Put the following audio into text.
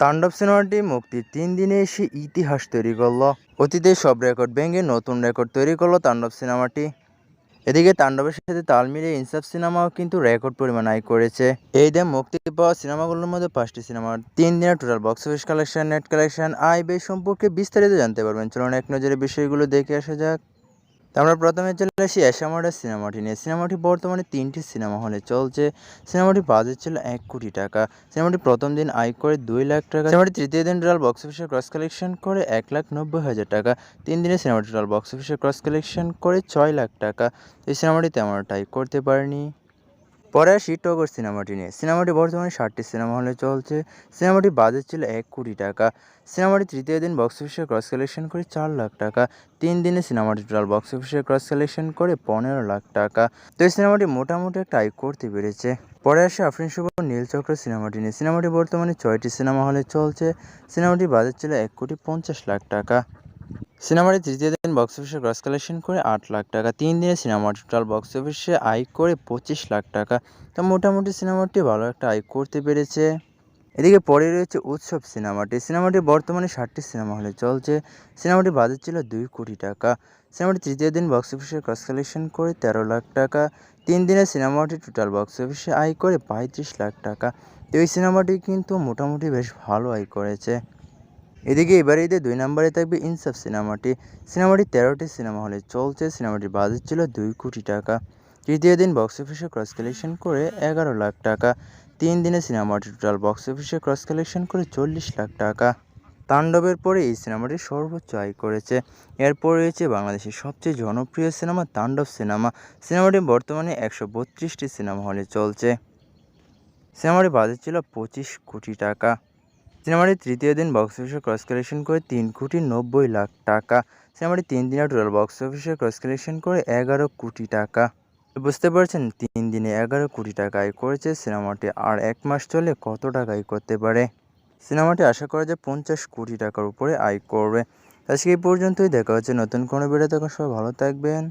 তাণ্ডব সিনেমাটি মুক্তির তিন দিনে এসে ইতিহাস তৈরি করল। অতীতে সব রেকর্ড ভেঙে নতুন রেকর্ড তৈরি করল তাণ্ডব সিনেমাটি। এদিকে তাণ্ডবের সাথে তাল মিলিয়ে ইনসাফ সিনেমাও কিন্তু রেকর্ড পরিমাণ আয় করেছে। এই দিন মুক্তি পাওয়া সিনেমাগুলোর মধ্যে পাঁচটি সিনেমার তিন দিনের total box office collection net collection আয় ব্যয় সম্পর্কে বিস্তারিত জানতে পারবেন। চলুন এক নজরে বিষয়গুলো দেখে আসা যাক। তো আমরা প্রথমে চলে আসি অ্যাসামার্ডার সিনেমাটি নিয়ে। সিনেমাটি বর্তমানে তিনটি সিনেমা হলে চলছে। সিনেমাটি বাজেট ছিল এক কোটি টাকা। সিনেমাটি প্রথম দিন আয় করে দুই লাখ টাকা। সিনেমাটি তৃতীয় দিন টোটাল বক্স অফিসে ক্রস কালেকশন করে এক লাখ নব্বই হাজার টাকা। তিন দিনে সিনেমাটি টোটাল বক্স অফিসে ক্রস কালেকশন করে ছয় লাখ টাকা। এই সিনেমাটি তেমন টাইপ করতে পারেনি। পরে আসি টগর সিনেমাটি নিয়ে। সিনেমাটি বর্তমানে ষাটটি সিনেমা হলে চলছে। সিনেমাটি বাজেট ছিল এক কোটি টাকা। সিনেমাটি তৃতীয় দিন বক্স অফিসে ক্রস কালেকশন করে চার লাখ টাকা। তিন দিনে সিনেমাটি টোটাল বক্স অফিসে ক্রস কালেকশন করে পনেরো লাখ টাকা। তো এই সিনেমাটি মোটামুটি একটা আয় করতে পেরেছে। পরে আসে আফরিন শুভ নীলচক্র সিনেমাটি নিয়ে। সিনেমাটি বর্তমানে ছয়টি সিনেমা হলে চলছে। সিনেমাটির বাজেট ছিল এক কোটি পঞ্চাশ লাখ টাকা। সিনেমাটি তৃতীয় দিন বক্স অফিসে ক্রস কালেকশন করে আট লাখ টাকা। তিন দিনে সিনেমাটি টোটাল বক্স অফিসে আয় করে পঁচিশ লাখ টাকা। তো মোটামুটি সিনেমাটি ভালো একটা আয় করতে পেরেছে। এদিকে পরে রয়েছে উৎসব সিনেমাটি সিনেমাটি বর্তমানে ষাটটি সিনেমা হলে চলছে। সিনেমাটি বাজেট ছিল দুই কোটি টাকা। সিনেমাটি তৃতীয় দিন বক্স অফিসে ক্রস কালেকশন করে তেরো লাখ টাকা। তিন দিনে সিনেমাটি টোটাল বক্স অফিসে আয় করে পঁয়ত্রিশ লাখ টাকা। তো এই সিনেমাটি কিন্তু মোটামুটি বেশ ভালো আয় করেছে। এদিকে এবারে ঈদে দুই নম্বরে থাকবে ইনসাফ সিনেমাটি। সিনেমাটি তেরোটি সিনেমা হলে চলছে, সিনেমাটির বাজেট ছিল দুই কোটি টাকা। তৃতীয় দিন বক্স অফিসে ক্রস কালেকশন করে এগারো লাখ টাকা। তিন দিনে সিনেমাটি টোটাল বক্স অফিসে ক্রস কালেকশন করে চল্লিশ লাখ টাকা। তাণ্ডবের পরে এই সিনেমাটি সর্বোচ্চ আয় করেছে। এরপর রয়েছে বাংলাদেশের সবচেয়ে জনপ্রিয় সিনেমা, তাণ্ডব সিনেমা। সিনেমাটি বর্তমানে একশো বত্রিশটি সিনেমা হলে চলছে। সিনেমাটির বাজেট ছিল পঁচিশ কোটি টাকা। সিনেমাটি তৃতীয় দিন বক্স অফিসে ক্রস কালেকশন করে তিন কোটি নব্বই লাখ টাকা। সিনেমাটি তিন দিনে টোটাল বক্স অফিসে ক্রস কালেকশন করে এগারো কোটি টাকা। বুঝতে পারছেন, তিন দিনে এগারো কোটি টাকা আয় করেছে সিনেমাটি, আর এক মাস চলে কত টাকা আয় করতে পারে? সিনেমাটি আশা করা যায় পঞ্চাশ কোটি টাকার উপরে আয় করবে। আজকে এই পর্যন্তই, দেখা হচ্ছে নতুন কোনো ভিডিও তখন সবাই ভালো থাকবেন।